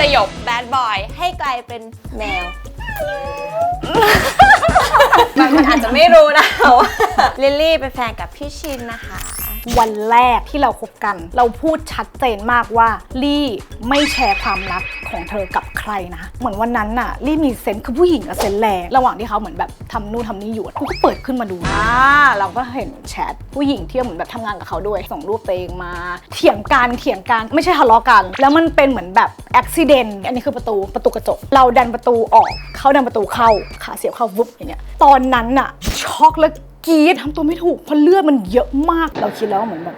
สยบแบดบอยให้กลายเป็นแมว บางคนอาจจะไม่รู้นะว่าลิลลี่เป็นแฟนกับพี่ชินนะคะ วันแรกที่เราคบกัน เราพูดชัดเจนมากว่าลี่ไม่แชร์ความลับของเธอกับใครนะ เหมือนวันนั้นน่ะลี่มีเซนส์คือผู้หญิงอะเซนส์แรงระหว่างที่เขาเหมือนแบบทำนู่นทำนี่อยู่อะกูก็เปิดขึ้นมาดูอ่าเราก็เห็นแชทผู้หญิงที่เหมือนแบบทำงานกับเขาด้วยส่งรูปตัวเองมา เถียงกันเถียงกันไม่ใช่ทะเลาะกัน แล้วมันเป็นเหมือนแบบอุบิเหตุอันนี้คือประตูประตูกระจก เราดันประตูออกเขาดันประตูเข้าขาเสียบเข้าวุบอย่างเงี้ยตอนนั้นน่ะช็อกแล้ว กรีดทำตัวไม่ถูกเพราะเลือดมันเยอะมาก เราคิดแล้วว่าเหมือนแบบ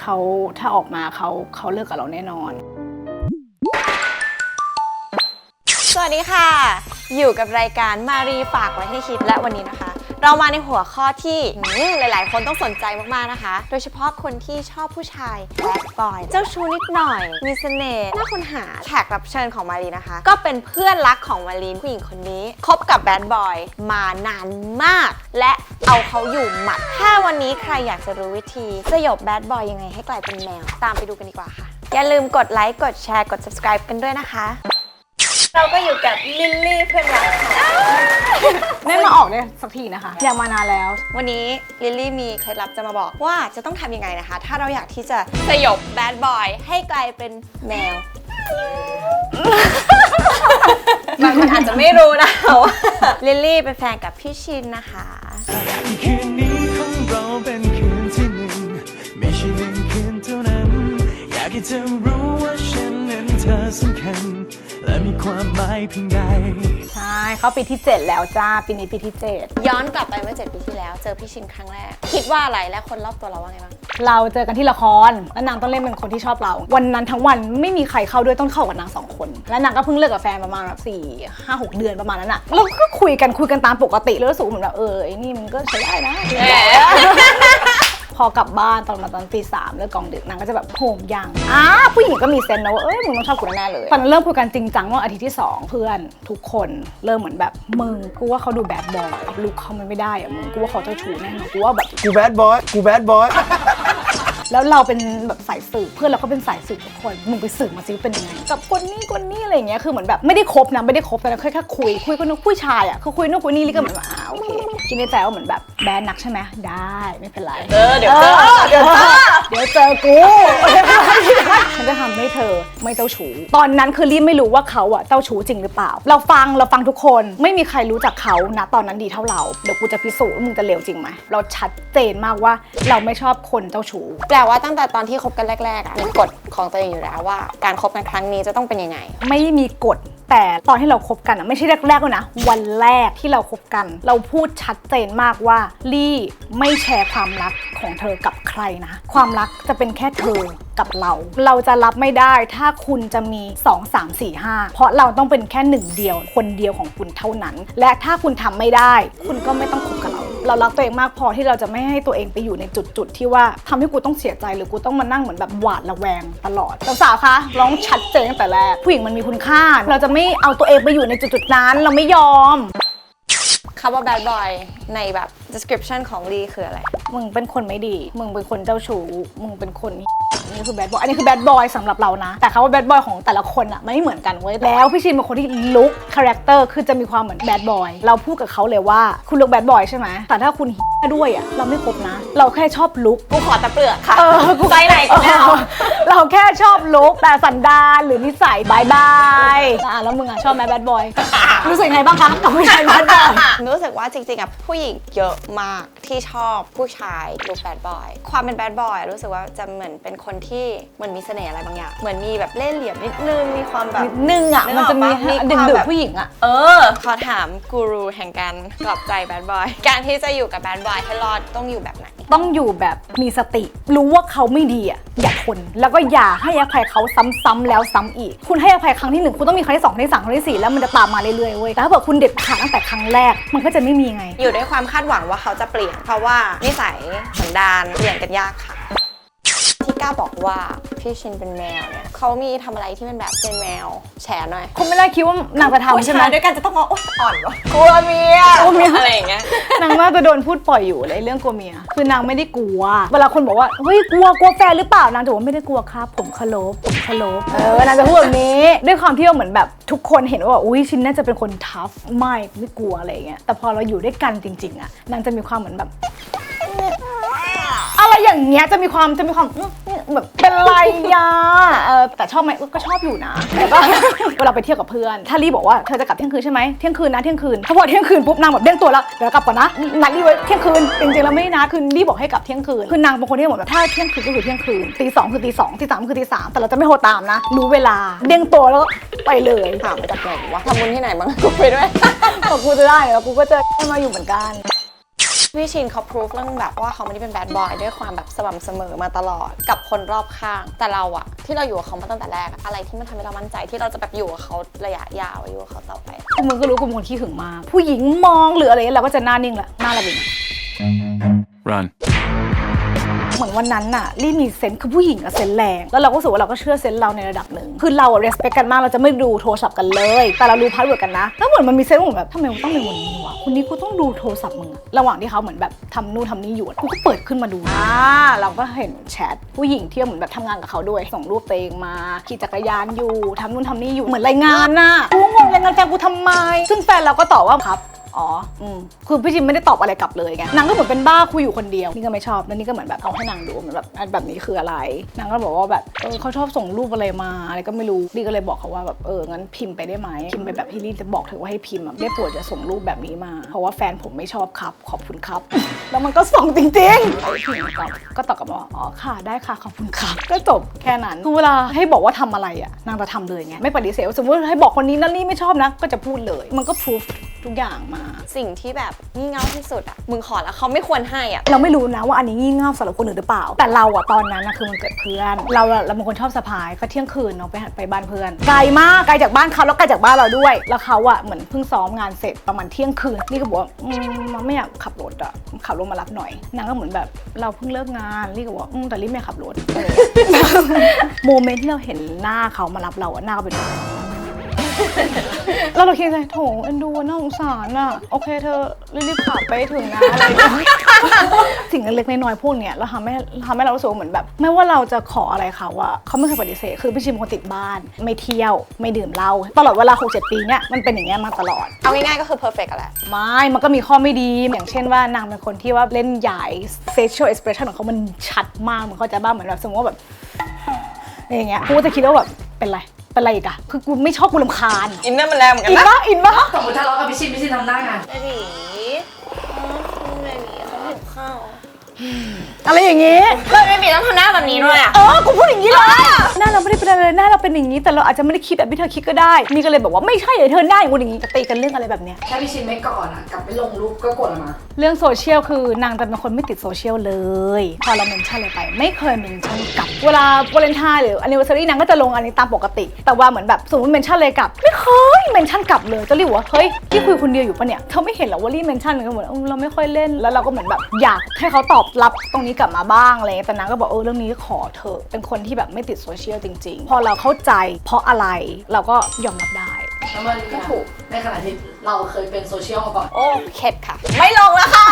เขาถ้าออกมาเขาเขาเลิกกับเราแน่นอน สวัสดีค่ะ อยู่กับรายการมารีฝากไว้ให้คิดและวันนี้นะคะ เรามาในหัวข้อที่หลาย ๆ คนต้องสนใจมาก ๆ นะคะ โดยเฉพาะคนที่ชอบผู้ชายแบดบอย เจ้าชู้นิดหน่อย มีเสน่ห์น่าค้นหาแขกรับเชิญของมารีนะคะ ก็เป็นเพื่อนรักของมารีผู้หญิงคนนี้คบกับแบดบอยมานานมาก และเอาเขาอยู่หมัด ถ้าวันนี้ใครอยากจะรู้วิธีสยบแบดบอยยังไงให้กลายเป็นแมว ตามไปดูกันดีกว่าค่ะ อย่าลืมกดไลค์ กดแชร์ กด subscribe กันด้วยนะคะ เราก็อยู่กับลิลลี่เพื่อนรักค่ะไม่มาออกเนี่ยสักทีนะคะ อยากมานานแล้ว วันนี้ลิลลี่มีเคล็ดลับจะมาบอกว่าจะต้องทำยังไงนะคะ ถ้าเราอยากที่จะสยบแบดบอยให้กลายเป็นแมว บางคนอาจจะไม่รู้นะว่าลิลลี่เป็นแฟนกับพี่ชินนะคะ คืนนี้ของเราเป็นคืนที่หนึ่งไม่ใช่หนึ่งคืนเท่านั้น อยากให้เธอรู้ว่าฉันนั้นเธอสำคัญ และมีความหมายเพียงใดใช่เขาปีที่ 7 แล้วจ้า ปีนี้ปีที่ย้อนกลับไปเมื่อ 7 ปีที่แล้ว เจอพี่ชินครั้งแรก คิดว่าอะไรและคนรอบตัวเราว่าไงบ้าง7เราเจอกันที่ละคร แล้วนางต้องเล่นเป็นคนที่ชอบเรา วันนั้นทั้งวันไม่มีใครเข้าด้วยต้องเข้ากับนางสองคน แล้วนางก็เพิ่งเลิกกับแฟนประมาณแบบสี่ห้าหกเดือนประมาณนั้นอะเราก็คุยกันคุยกันตามปกติแล้วรู้สึกว่าเหมือนแบบเออไอ้นี่มันก็ใช้ได้นะ พอกลับบ้านตอนมาตอนตีสามเลิกกองดึกนางก็จะแบบโหมยังอ้าผู้หญิงก็มีเซนส์นะว่าเอ้ยมึงต้องชอบกูแน่ๆเลยตอนนั้นเริ่มคุยกันจริงจังว่าอาทิตย์ที่สองเพื่อนทุกคนเริ่มเหมือนแบบมึงกูว่าเขาดูแบดบอยลุคเขามันไม่ได้อะมึงกูว่าเขาเจ้าชู้แน่นอนกูว่าแบบกูแบดบอยกูแบดบอยแล้วเราเป็นแบบสายสืบเพื่อนเราก็เป็นสายสืบทุกคนมึงไปสืบมาซิว่าเป็นยังไงกับคนนี้คนนี้อะไรอย่างเงี้ยคือเหมือนแบบไม่ได้คบนะไม่ได้คบแต่เราแค่แค่คุยคุยกับนกผู้ชายอะคือคุยนู่นคุยนี่ลิก็เหมือนว่าอ่าโอเคคิดในใจว่าเหมือนแบบแบดนักใช่ไหมได้ไม่เป็นไรเออเดี๋ยวเจอเดี๋ยวเจอเดี๋ยวเจอกูฉันจะทำให้เธอไม่เจ้าชู้ตอนนั้นคือรีบไม่รู้ว่าเขาอะเจ้าชู้จริงหรือเปล่า เราฟังเราฟังทุกคนไม่มีใครรู้จักเขานะตอนนั้นดีเท่าเราเดี๋ยวกูจะพิสูจน์ว่ามึงจะเลวจริงไหมเราชัดเจนมากว่าเราไม่ชอบคนเจ้าชู้แปลว่าตั้งแต่ตอนที่คบกันแรกๆอะมีกฎของตัวเองอยู่แล้วว่า การคบกันครั้งนี้จะต้องเป็นยังไงไม่มีกฎแต่ตอนที่เราคบกันอะไม่ใช่แรกๆเลยนะ วันแรกที่เราคบกัน เราพูดชัดเจนมากว่าลี่ไม่แชร์ความลับของเธอกับใครนะ ความรักจะเป็นแค่เธอกับเรา เราจะรับไม่ได้ถ้าคุณจะมี 2 3 4 5 เพราะเราต้องเป็นแค่หนึ่งเดียว คนเดียวของคุณเท่านั้น และถ้าคุณทำไม่ได้ คุณก็ไม่ต้องคบกับเรา เรารักตัวเองมากพอที่เราจะไม่ให้ตัวเองไปอยู่ในจุดๆที่ว่าทำให้กูต้องเสียใจหรือกูต้องมานั่งเหมือนแบบหวาดระแวงตลอดสาวๆคะร้องชัดเจนตั้งแต่แรกผู้หญิงมันมีคุณค่า เราจะไม่เอาตัวเองไปอยู่ในจุดๆนั้น เราไม่ยอมคำว่าแบดบอยในแบบ description ของลีคืออะไร มึงเป็นคนไม่ดี มึงเป็นคนเจ้าชู้ มึงเป็นคนนี่คือแบดบอย อันนี้คือแบดบอยสำหรับเรานะ แต่คำว่าแบดบอยของแต่ละคนอะไม่เหมือนกันเว้ย แล้วพี่ชินเป็นคนที่ลุคคาแรคเตอร์คือจะมีความเหมือนแบดบอย เราพูดกับเขาเลยว่าคุณลุคแบดบอยใช่ไหม แต่ถ้าคุณด้วยอะเราไม่คบนะ เราแค่ชอบลุคกูขอตะเปลือกค่ะเออกูไซส์ไหนก็ไม่เอาเราแค่ชอบลุคแต่สันดานหรือนิสัยบายบายอะแล้วมึงอะชอบไหมแบดบอย รู้สึกไงบ้างคะกับผู้ชายแบดบอย รู้สึกว่าจริงๆอะผู้หญิงเยอะมากที่ชอบผู้ชายดูแบดบอย ความเป็นแบดบอยรู้สึกว่าจะเหมือนเป็นคนที่เหมือนมีเสน่ห์อะไรบางอย่าง เหมือนมีแบบเล่ห์เหลี่ยมนิดนึง มีความแบบนิดนึงอะนึกมันออกจะมีปะมีดึงความดูดแบบผู้หญิงอะเออ ขอถามกูรูแห่งการกลับใจแบดบอย การที่จะอยู่กับแบดบอยให้รอดต้องอยู่แบบไหน ต้องอยู่แบบมีสติ รู้ว่าเขาไม่ดีอะอย่าทนแล้วก็อย่าให้อภัยเขาซ้ำๆแล้วซ้ำอีก คุณให้อภัยครั้งที่หนึ่งคุณต้องมีครั้งที่สองครั้งที่สามครั้งที่สี่แล้วมันจะตามมาเรื่อยๆเว้ยแต่ถ้าเกิดคุณเด็ดขาดตั้งแต่ครั้งแรก มันก็จะไม่มีไง อยู่ด้วยความคาดหวังว่าเขาจะเปลี่ยน เพราะว่านิสัยสันดานเปลี่ยนกันยากค่ะ กล้าบอกว่าพี่ชินเป็นแมวเนี่ยเขามีทำอะไรที่มันแบบเป็นแมวแฉหน่อยคุณไม่ได้คิดว่านางจะทำใช่ไหม ด้วยกันจะต้องมาโอ๊ยอ่อนวะกลัวเมียกลัวเมียอะไรอย่างเงี้ย นางน่าจะโดนพูดปล่อยอยู่เลยเรื่องกลัวเมีย คือนางไม่ได้กลัว เวลาคนบอกว่า เฮ้ยกลัวกลัวแฟนหรือเปล่า นางจะบอกว่าไม่ได้กลัวครับ ผมเคารพผมเคารพเออนางจะพูดแบบนี้ ด้วยความที่ว่าเหมือนแบบทุกคนเห็นว่าอุ้ยชินน่าจะเป็นคนทัฟไม่ไม่กลัวอะไรอย่างเงี้ย แต่พอเราอยู่ด้วยกันจริงๆอะนางจะมีความเหมือนแบบ อะไรอย่างเงี้ยจะมีความจะมีความอื้ออื้อแบบเป็นไรยาเออแต่ชอบไหมเออก็ชอบอยู่นะแต่ก็ เวลาไปเที่ยวกับเพื่อนถ้ารีบอกว่าเธอจะกลับเที่ยงคืนใช่ไหมเที่ยงคืนนะเที่ยงคืนถ้าพอเที่ยงคืนปุ๊บนางแบบเด้งตัวแล้วเดี๋ยวกลับก่อนนะนัดรีไว้เที่ยงคืนจริงๆแล้วไม่ได้นัดคือรีบอกให้กลับเที่ยงคืนคือนางเป็นคนที่เหมือนแบบถ้าเที่ยงคืนก็คือเที่ยงคืนตีสองคือตีสองตีสามคือตีสามแต่เราจะไม่โทรตามนะ รู้เวลาเด้งตัวแล้วก็ไปเลยถามมาจากไหนวะทำบุญที่ไหนบ้างกูไปด้วยพอกูจะได้แล้วกูก็จะได้มาอยู่เหมือนกัน พี่ชินเขาพรูฟเรื่องแบบว่าเขาไม่ได้เป็นแบดบอยด้วยความแบบสม่ำเสมอมาตลอดกับคนรอบข้าง แต่เราอะที่เราอยู่กับเขามาตั้งแต่แรกอะอะไรที่มันทำให้เรามั่นใจที่เราจะแบบอยู่กับเขาระยะยาวอยู่กับเขาต่อไปกูมึงก็รู้กูเป็นคนขี้หึงมากผู้หญิงมองหรืออะไรเงี้ยเราก็จะหน้านิ่งแหละหน้าระเบิด Run. เหมือนวันนั้นน่ะลี่มีเซนส์คือผู้หญิงอะเซนส์แรง แล้วเราก็รู้สึกว่าเราก็เชื่อเซนส์เราในระดับหนึ่งคือเราอะ respect กันมากเราจะไม่ดูโทรศัพท์กันเลย แต่เรารู้พาสเวิร์ดกันนะแล้วเหมือนมันมีเซนส์ว่าเหมือนแบบทำไมมันต้องเป็นวันนี้วะคนนี้กูต้องดูโทรศัพท์มึงอะระหว่างที่เขาเหมือนแบบทำนู่นทำนี่อยู่อะกูก็เปิดขึ้นมาดูอ่าเราก็เห็นแชทผู้หญิงที่เหมือนแบบทำงานกับเขาด้วยส่งรูปตัวเองมาขี่จักรยานอยู่ทำนู่นทำนี่อยู่เหมือนรายงานน่ะกูงงรายงานแฟนกูทำไม ซึ่งแฟนเราก็ตอบว่าครับ อ๋ออืมคือพี่จิมไม่ได้ตอบอะไรกลับเลยไงนางก็เหมือนเป็นบ้าคุยอยู่คนเดียวนี่ก็ไม่ชอบแล้วนี่ก็เหมือนแบบเอาให้นางดูเหมือนแบบอันแบบนี้คืออะไรนางก็บอกว่าแบบเออเขาชอบส่งรูปอะไรมาอะไรก็ไม่รู้นี่ก็เลยบอกเขาว่าแบบเอองั้นพิมพ์ไปได้ไหมพิมพ์ไปแบบที่ลี่จะบอกเธอว่าให้พิมพ์อะได้โปรดจะส่งรูปแบบนี้มา เพราะว่าแฟนผมไม่ชอบครับขอบคุณครับ แล้วมันก็ส่งจริงๆไอ้พิมพ์ตอบก็ตอบกลับมาว่าอ๋อค่ะได้ค่ะขอบคุณครับก็จบแค่นั้นคือเวลาให้บอกว่าทำอะไรอะนางจะทำเลยไงไม่ปฏิเสธสมมติให้บอกคนนี้นั่นนี่ไม่ชอบนะก็จะพูดเลย มันก็พิสูจทุกอย่างมาสิ่งที่แบบงี่เง่าที่สุดอะมึงขอแล้วเขาไม่ควรให้อะเราไม่รู้นะว่าอันนี้งี่เง่าสำหรับคนอื่นหรือเปล่า แต่เราอะตอนนั้นนะคือมันเกิดเพื่อน เราอะเราเป็นคนชอบสะพายก็เที่ยงคืนเนาะไปไปบ้านเพื่อน ไกลมากไกลจากบ้านเขาแล้วไกลจากบ้านเราด้วย แล้วเขาอะเหมือนเพิ่งซ้อมงานเสร็จประมาณเที่ยงคืนนี่ก็บอกว่าอืมมันไม่อยากขับรถอะขับรถมารับหน่อยนางก็เหมือนแบบเราเพิ่งเลิกงานลี่ก็บอกอืมแต่ลี่ไม่ขับรถโมเมนต์ที่เราเห็นหน้าเขามารับเราอะหน้าเขาเป็น แล้วเราคิดในโถเอ็นดูน่าสงสารอะ โอเคเธอรีบๆขับไปให้ถึงนะอะไรอย่างเงี้ยสิ่งเล็กๆน้อยๆพวกเนี้ยเราทำให้ทำให้เรารู้สึกว่าเหมือนแบบ ไม่ว่าเราจะขออะไรเขาอะเขาไม่เคยปฏิเสธคือพี่ชิมเป็นคนติดบ้าน ไม่เที่ยวไม่ดื่มเหล้าตลอดเวลา 6-7 ปีเนี้ยมันเป็นอย่างเงี้ยมาตลอด เอาง่ายๆก็คือ perfect อะแหละ ไม่ มันก็มีข้อไม่ดี อย่างเช่นว่านางเป็นคนที่ว่าเล่นใหญ่ facial expression ของเขามันชัดมากเหมือนเขาใจะบ้าเหมือนแบบสมมติว่าแบบ อย่างเงี้ยกูก็จะคิดว่าแบบเป็นไร เป็นไรอีกอะคือกูไม่ชอบกูรำคาญ อินเนอร์มันแรงเหมือนกัอินนนะปะอินปะสมมติทะเลาะกับพี่ชินพี่ชินทำได้ไงเบบีเบบีเขาหิวข้าว อะไรอย่างงี้เบบีต้องทำหน้าแบบนี้ด้วยอะเออกูพูดอย่างนี้เลยหน้าเราไม่ได้เป็นอะไรเลยหน้าเราเป็นอย่างนี้ แต่เราอาจจะไม่ได้คิดแบบที่เธอคิดก็ได้นี่ก็เลยบอกว่าไม่ใช่เลยเธอหน้าอย่างกูอย่างนี้จะตีกันเรื่องอะไรแบบเนี้ยแค่พี่ชินไม่ก่อนอะ กลับไปลงรูปก็กดออกมา เรื่องโซเชียลคือนางจะเป็นคนไม่ติดโซเชียลเลย พอเราเมนชั่นอะไรไป ไม่เคยเมนชั่นกลับ เวลาวาเลนไทน์หรืออันนิวเซอรี่นางก็จะลงอันนี้ตามปกติ แต่ว่าเหมือนแบบสมมติเมนชั่นเลยกลับ ไม่เคยเมนชั่นกลับเลยจะรีบว่าเฮ้ยที่คุยคนเดียวอยู่ปะเนี่ยเธอไม่เห็นเหรอว่ารีเมนชั่นก็เหมือนเออเราไม่ค่อยเล่นแล้วเราก็เหมือนแบบอยากให้เขาตอบรับตรงนี้กลับมาบ้างอะไรเงี้ยแต่นางก็บอกเออเรื่องนี้ขอเธอะเป็นคนที่แบบไม่ติดโซเชียลจริง ๆ พอเราเข้าใจเพราะอะไรเราก็ยอมรับได้แล้วมันก็ถูกในขณะที่เราเคยเป็นโซเชียลมาก่อนโอ้เข็ดค่ะ ไม่ลงแล้วค่ะ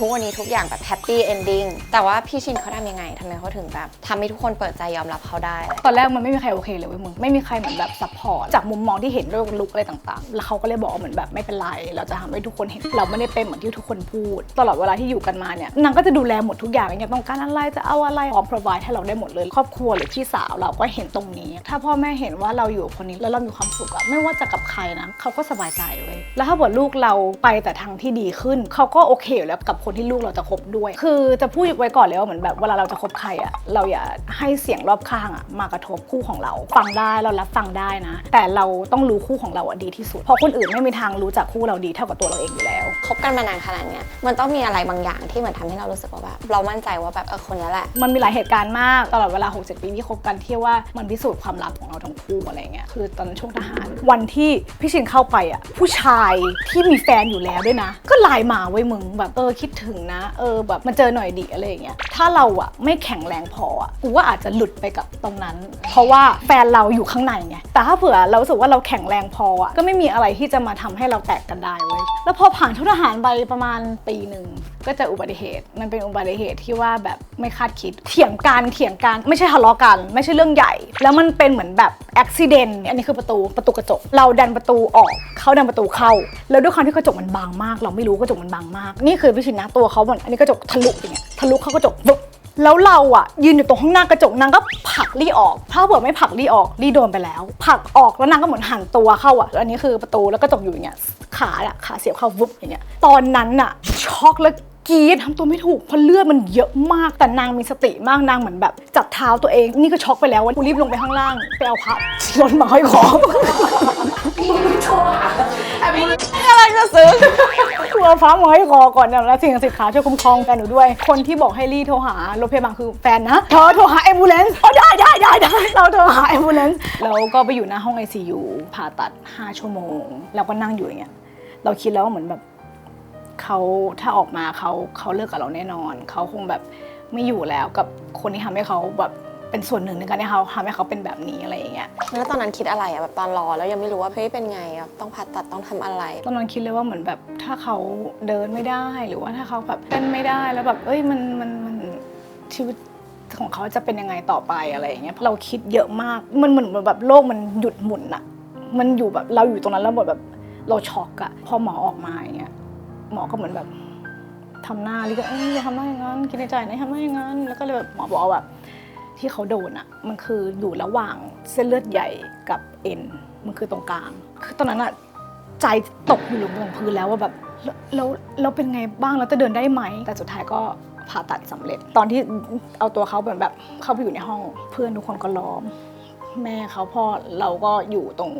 ทุกวันนี้ทุกอย่างแบบแฮปปี้เอนดิ้งแต่ว่าพี่ชินเขาทำยังไงทำไมเขาถึงแบบทำให้ทุกคนเปิดใจยอมรับเขาได้ ตอนแรกมันไม่มีใครโอเคเลยเว้ยมึงไม่มีใครเหมือนแบบซัพพอร์ตจากมุมมองที่เห็นด้วยลุกอะไรต่างๆ แล้วเขาก็เลยบอกเหมือนแบบไม่เป็นไร เราจะทำให้ทุกคนเห็น เราไม่ได้เป็นเหมือนที่ทุกคนพูด ตลอดเวลาที่อยู่กันมาเนี่ยนางก็จะดูแลหมดทุกอย่างอย่างต้องการอะไรจะเอาอะไรพร้อม provide ให้เราได้หมดเลยครอบครัวหรือพี่สาวเราก็เห็นตรงนี้ ถ้าพ่อแม่เห็นว่าเราอยู่คนนี้แล้วเรามีความสุขอะไม่ว่าจะกับใครนะเขาก็สบายใจเว้ยแล้วถ้าเกิดลูกเราไปแต่ทางที่ดีขึ้นเขาก็โอเคอยู่แล้วกับคนที่ลูกเราจะคบด้วย คือจะพูดไว้ก่อนเลยว่าเหมือนแบบเวลาเราจะคบใครอะเราอย่าให้เสียงรอบข้างอะมากระทบคู่ของเรา ฟังได้เรารับฟังได้นะ แต่เราต้องรู้คู่ของเราอะดีที่สุด เพราะคนอื่นไม่มีทางรู้จักคู่เราดีเท่ากับตัวเราเองอยู่แล้วคบกันมานานขนาดเนี้ยมันต้องมีอะไรบางอย่างที่เหมือนทำให้เรารู้สึกว่าแบบเรามั่นใจว่าแบบเออคนนี้แหละ มันมีหลายเหตุการณ์มากตลอดเวลา 6 7 ปีที่คบกันที่ว่ามันพิสูจน์ความรักของเราทั้งคู่อะไรเงี้ยคือตอนนั้นช่วงทหาร วันที่พี่ชินเข้าไปอะผู้ชายที่มีแฟนอยู่แล้วด้วยนะ ก็ไลน์มาเว้ยมึงแบบเออคิดถึงนะ เออแบบมาเจอหน่อยดิอะไรอย่างเงี้ยถ้าเราอะไม่แข็งแรงพออะกูว่าอาจจะหลุดไปกับตรงนั้น เพราะว่าแฟนเราอยู่ข้างในไงแต่ถ้าเผื่อเราสึกว่าเราแข็งแรงพออะก็ไม่มีอะไรที่จะมาทำให้เราแตกกันได้เว้ยแล้วพอผ่านทุกทหารไปประมาณปีหนึ่งก็จออุบัติเหตุ มันเป็นอุบัติเหตุที่ว่าแบบไม่คาดคิดเถียงกันเถียงกันไม่ใช่ทะเลาะกัน ไม่ใช่เรื่องใหญ่ แล้วมันเป็นเหมือนแบบอุบิเหตุอันนี้คือประตูประตูกระจก เราดันประตูออกเขาดันประตูเข้า แล้วด้วยความที่กระจกมันบางมาก เราไม่รู้กระจกมันบางมาก นี่คือวิชิตนะตัวเขาเหมือนอันนี้กระจกทะลุอย่างเงี้ยทะลุเข้ากระจกปุ๊บแล้วเราอะยืนอยู่ตรงข้างหน้ากระจกนางก็ผลักลี่ออกถ้าเผื่อไม่ผลักลี่ออกลี่โดนไปแล้วผลักออกแล้วนางก็เหมือนหันตัวเข้าอะแล้วอันนี้คือประตูแล้วกระจกอยู่อย่างเงี้ยขาอะขาเสียบเข้าวุบอย่างเงี้ยตอนนั้นอะช็อกแล้ว กรีดทำตัวไม่ถูกเพราะเลือดมันเยอะมากแต่นางมีสติมากนางเหมือนแบบ จับเท้าตัวเอง นี่ก็ช็อกไปแล้ววันกูรีบลงไปข้างล่างไปเอาพระรถมาห้อยคอโทรหาแอบมีกำลังจะซื้อตัวฟ้าหมอยคอก่อนนะแล้วสิ่งศักดิ์สิทธิ์ขาช่วยคุ้มครองแฟนหนูด้วย คนที่บอกให้รีโทรหารถพยาบาลคือแฟนนะเธอโทรหาเอ u l เลนซ์อ๋อได้ได้ได้ได้เราโทรหาเอ u l เลนซ์แล้วก็ไปอยู่หน้าห้อง ICU ผ่าตัด 5 ชั่วโมง แล้วก็นั่งอยู่อย่างเงี้ยเราคิดแล้วว่าเหมือนแบบ เขาถ้าออกมาเขาเขาเลิกกับเราแน่นอน เขาคงแบบไม่อยู่แล้วกับคนที่ทำให้เขาแบบเป็นส่วนหนึ่งในการที่เขาทำให้เขาเป็นแบบนี้อะไรอย่างเงี้ยแล้วตอนนั้นคิดอะไรอะแบบตอนรอแล้วยังไม่รู้ว่าเฮ้ยเป็นไงอะต้องผ่าตัดต้องทำอะไร ตอนนั้นคิดเลยว่าเหมือนแบบถ้าเขาเดินไม่ได้หรือว่าถ้าเขาแบบเต้นไม่ได้แล้วแบบเอ้ยมันมันมันชีวิตของเขาจะเป็นยังไงต่อไปอะไรอย่างเงี้ยเราคิดเยอะมากมันเหมือนแบบโลกมันหยุดหมุนอะมันอยู่แบบเราอยู่ตรงนั้นแล้วแบบเราช็อกอะพอหมอออกมาอย่างเงี้ย หมอก็เหมือนแบบทำหน้าลิก็เอ้ยอย่าทำหน้าอย่างนั้นคิดในใจนะทำหน้าอย่างนั้นแล้วก็เลยแบบหมอบอกว่าแบบที่เขาโดนอะมันคืออยู่ระหว่างเส้นเลือดใหญ่กับเอ็นมันคือตรงกลาง คือตอนนั้นอะใจตกอยู่ลงบนพื้นแล้วว่าแบบแล้วแล้วเป็นไงบ้างแล้วจะเดินได้ไหม แต่สุดท้ายก็ผ่าตัดสำเร็จ ตอนที่เอาตัวเขาเหมือนแบบเข้าไปอยู่ในห้องเพื่อนทุกคนก็ล้อม แม่เขาพ่อเราก็อยู่ตรง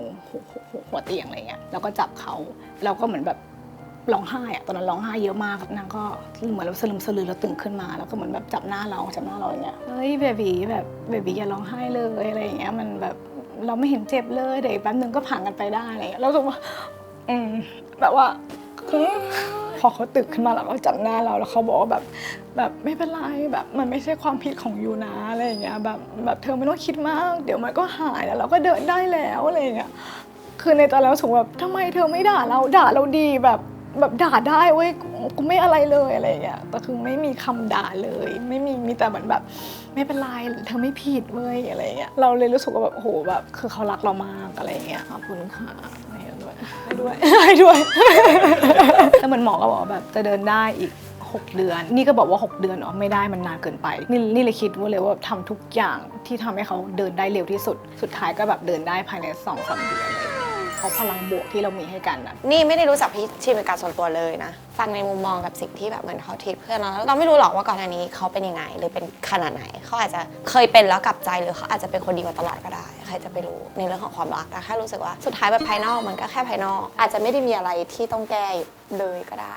หัวเตียงอะไรเงี้ยแล้วก็จับเขาแล้วก็เหมือนแบบ ร้องไห้อะตอนนั้นร้องไห้เยอะมากนางก็เหมือนเราสลึมสลือแล้วตื่นขึ้นมาแล้วก็เหมือนแบบจับหน้าเราจับหน้าเราอย่างเงี้ยเฮ้ยเบบีแบบเบบีอย่าร้องไห้เลยอะไรอย่างเงี้ยมันแบบเราไม่เห็นเจ็บเลยเดี๋ยวแป๊บนึงก็ผ่านกันไปได้อะไรเงี้ยแล้วก็ว่าอืมแบบว่าพอเขาตึกขึ้นมาแล้วเขาจับหน้าเราแล้วเขาบอกว่าแบบแบบไม่เป็นไรแบบมันไม่ใช่ความผิดของยูนะอะไรอย่างเงี้ยแบบแบบเธอไม่ต้องคิดมาก เดี๋ยวมันก็หายแล้วเราก็เดินได้แล้วอะไรอย่างเงี้ยคือในตอนนั้นรู้สึกแบบทำไมเธอไม่ด่าเราด่าเราดีแบบ แบบด่าได้เว้ยกูไม่อะไรเลยอะไรเงี้ยแต่คือไม่มีคำด่าเลย ไม่มีมีแต่เหมือนแบบ ไม่เป็นไรเธอไม่ผิดเว้ยอะไรเงี้ยเราเลยรู้สึกว่าแบบโหแบบคือเขารักเรามากอะไรเงี้ยขอบคุณค่ะให้ด้วยให้ด้วยให้ด้วยแล้วเหมือนหมอก็บอกแบบจะเดินได้อีก 6 เดือน นี่ก็บอกว่า 6 เดือนอ๋อไม่ได้มันนานเกินไป นี่นี่เลยคิดว่าเลยว่าทำทุกอย่างที่ทำให้เขาเดินได้เร็วที่สุด สุดท้ายก็แบบเดินได้ภายใน2อสเดือนเลยเขาพลังบวกที่เรามีให้กันอะนี่ไม่ได้รู้จักพี่ชีเป็นการส่วนตัวเลยนะ ฟังในมุมมองกับสิ่งที่แบบเหมือนเขาทิปเพื่อนเราแล้วเราไม่รู้หรอกว่าก่อนหน้านี้เขาเป็นยังไงหรือเป็นขนาดไหน เขาอาจจะเคยเป็นแล้วกลับใจหรือเขาอาจจะเป็นคนดีมาตลอดก็ได้ ใครจะไปรู้ในเรื่องของความรักแต่แค่รู้สึกว่าสุดท้ายแบบภายนอกมันก็แค่ภายนอก อาจจะไม่ได้มีอะไรที่ต้องแก้เลยก็ได้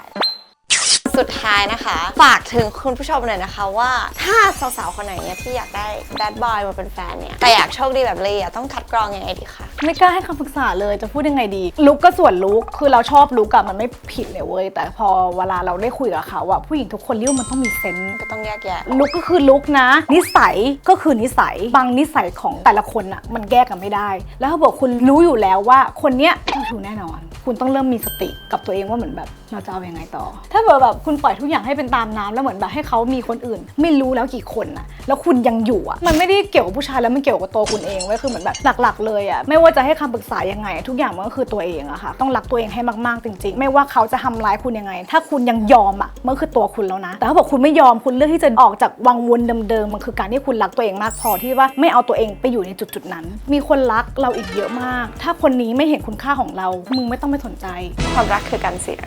สุดท้ายนะคะ ฝากถึงคุณผู้ชมหน่อยนะคะว่า ถ้าสาวๆคนไหนเนี่ยที่อยากได้แบดบอยมาเป็นแฟนเนี่ยแต่อยากโชคดีแบบเลยอะต้องคัดกรองยังไงดีคะ ไม่กล้าให้คำปรึกษาเลยจะพูดยังไงดี ลุกก็ส่วนลุกคือเราชอบลุกอะมันไม่ผิดเลยเว้ยแต่พอเวลาเราได้คุยกับเขาอะผู้หญิงทุกคนเรียกว่ามันต้องมีเซนส์ก็ต้องแยกแยะ ลุกก็คือลุกนะ นิสัยก็คือนิสัยบางนิสัยของแต่ละคนอะมันแก้กันไม่ได้ แล้วถ้าบอกคุณรู้อยู่แล้วว่าคนเนี้ยเจ้าชู้แน่นอน คุณต้องเริ่มมีสติกับตัวเองว่าเหมือนแบบเราจะเอายังไงต่อ ถ้าเกิดแบบคุณปล่อยทุกอย่างให้เป็นตามน้ำแล้วเหมือนแบบให้เขามีคนอื่น ไม่รู้แล้วกี่คนอะแล้วคุณยังอยู่อะมันไม่ได้เกี่ยวกับผู้ชายแล้วมันเกี่ยวกับตัวคุณเองเว้ยคือเหมือนแบบหลักๆ เลยอะไม่ว่าจะให้คำปรึกษายังไง ทุกอย่างมันก็คือตัวเองอะค่ะ ต้องรักตัวเองให้มากๆจริง ๆ ไม่ว่าเขาจะทำร้ายคุณยังไง ถ้าคุณยังยอมอะมันก็คือตัวคุณแล้วนะ แต่ถ้าบอกคุณไม่ยอมคุณเลือกที่จะออกจากวังวนเดิมๆมันคือการที่คุณรักตัวเองมากพอที่ว่าไม่เอาตัวเองไปอยู่ในจุดๆนั้น มีคนรักเราอีกเยอะมาก ถ้าคนนี้ไม่เห็นคุณค่าของเรา มึงไม่ต้องไปสนใจ ความรักคือการเสีย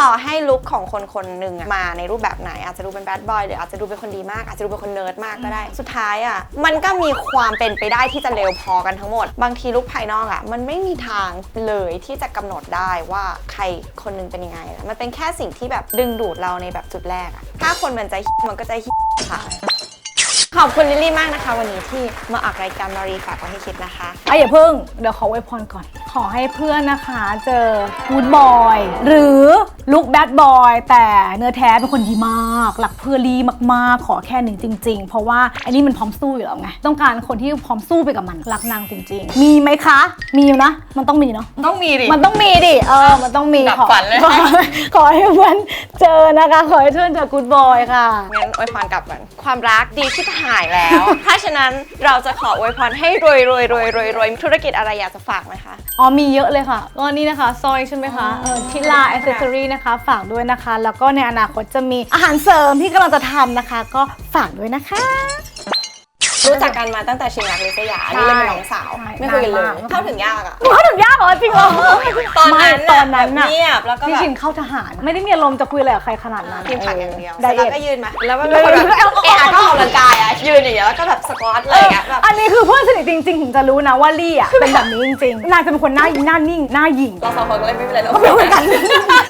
ต่อให้ลุคของคนคนหนึ่งอะมาในรูปแบบไหน อาจจะดูเป็นแบดบอยหรืออาจจะดูเป็นคนดีมากอาจจะดูเป็นคนเนิร์ดมากก็ได้ สุดท้ายอะมันก็มีความเป็นไปได้ที่จะเลวพอกันทั้งหมด บางทีลุคภายนอกอะมันไม่มีทางเลยที่จะกำหนดได้ว่าใครคนหนึงเป็นยังไงนะมันเป็นแค่สิ่งที่แบบดึงดูดเราในแบบจุดแรกอะถ้าคนมันใจมันก็ใจค่ะ ขอบคุณลิลลี่มากนะคะ วันนี้ที่มาออกรายการมารีฝากไว้ให้คิดนะคะอะอย่าเพิ่ง เดี๋ยวขอไวยพรก่อน ขอให้เพื่อนนะคะเจอกูดบอยหรือลุกแบดบอยแต่เนื้อแท้เป็นคนดีมาก หลักเพื่อรีมากๆ ขอแค่หนึ่งจริง ๆ เพราะว่าอันนี้มันพร้อมสู้อยู่แล้วไง ต้องการคนที่พร้อมสู้ไปกับมันรักนางจริง ๆ มีไหมคะ มีอยู่นะ มันต้องมีเนาะ ต้องมีดิ มันต้องมีดิ เออ มันต้องมีดับขอฝันเลย ขอขอให้เพื่อนเจอนะคะ ขอให้เพื่อนเจอกูดบอยค่ะ งั้นอวยพรกลับก่อนความรักดีที่หายแล้ว ถ้าฉะนั้นเราจะขออวยพรให้รวยรวยรวยรวยรวยธุรกิจอะไรอยากจะฝากไหมคะ อ๋อมีเยอะเลยค่ะก็นี่นะคะซอยใช่ไหมคะเออทิลาอ c เซสซอรี่นะคะ ฝากด้วยนะคะ แล้วก็ในอนาคตจะมีอาหารเสริมที่กำลังจะทำนะคะ ก็ฝากด้วยนะคะ รู้จักกันมาตั้งแต่ชิงรักลิสยาอันนี้เลยเป็นน้องสาว ใช่ไม่คุยกันเลยนานมาก เข้าถึงยากอะหนูเข้าถึงยากเหรอจริงเหรอตอนนั้นไม่ตอนนั้นแบบน่ะเงียบแล้วก็พี่แบบ ชินเข้าทหาร ไม่ได้มีอารมณ์จะคุยอะไรกับใครขนาดนั้นกินผักอย่างเดียวไดแล้เอวท ก็ยืนมา แล้วก็เออเป็นคนแบบเอะอะก็ออกกำลังกายอะยืนอย่างเงี้ยแล้วก็แบบสควอตอะไรอย่างเงี้ยแบบ อันนี้คือเพื่อนสนิทจริงๆถึงจะรู้นะว่าลี่อะเป็นแบบนี้จริงๆนางจะเป็นคนหน้าหน้านิ่งหน้าหยิ่งเราสองคนก็เลยไม่เป็นไรเราไม่เหมือนกัน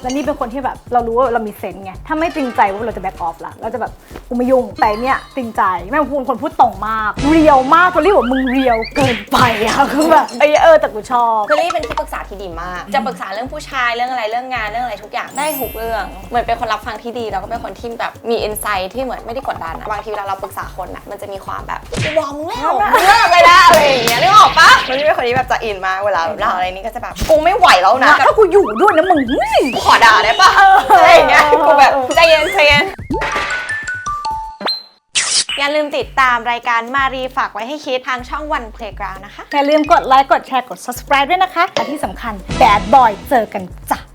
แล้วนี่เป็นคนที่แบบเรารู้ว่าเรามีเซนส์ไงถ้าไม่จริงใจว่าเราจะแบ็กออฟละเราจะแบบกูไม่ยุ่งแต่เนี่ยจริงใจแม่งพูดคนพูดตรงมากเรียวมากคนเรียกว่ามึงเรียวเกินไปอะคือแบบเออเออแต่กูชอบคือลี่เป็นที่ปรึกษาที่ดีมาก จะปรึกษาเรื่องผู้ชายเรื่องอะไรเรื่องงานเรื่องอะไรทุกอย่างได้ทุกเรื่อง เหมือนเป็นคนรับฟังที่ดีแล้วก็เป็นคนที่แบบมีอินไซต์ที่เหมือนไม่ได้กดดันอะบางทีเวลาเราปรึกษาคนอะมันจะมีความแบบกูบอกมึงแล้วมึงเลิกเลยนะอะไรอย่างเงี้ยนึกออกปะมันไม่เป็นคนที่แบบจะอินมากเวลาเราอะไรนี้ก็จะแบบกูไม่ไหวแล้วนะถ้ากูอยู่ด้วยนะมึงเฮ้ยกูขอด่าได้ปะอะไรอย่างเงี้ยกูแบบใจเย็นใจเย็น อย่าลืมติดตามรายการมารีฝากไว้ให้คิดทางช่องวันเพลงกราวนะคะ อย่าลืมกดไลค์กดแชร์กด subscribe ด้วยนะคะและที่สำคัญแบดบอยเจอกันจ้ะ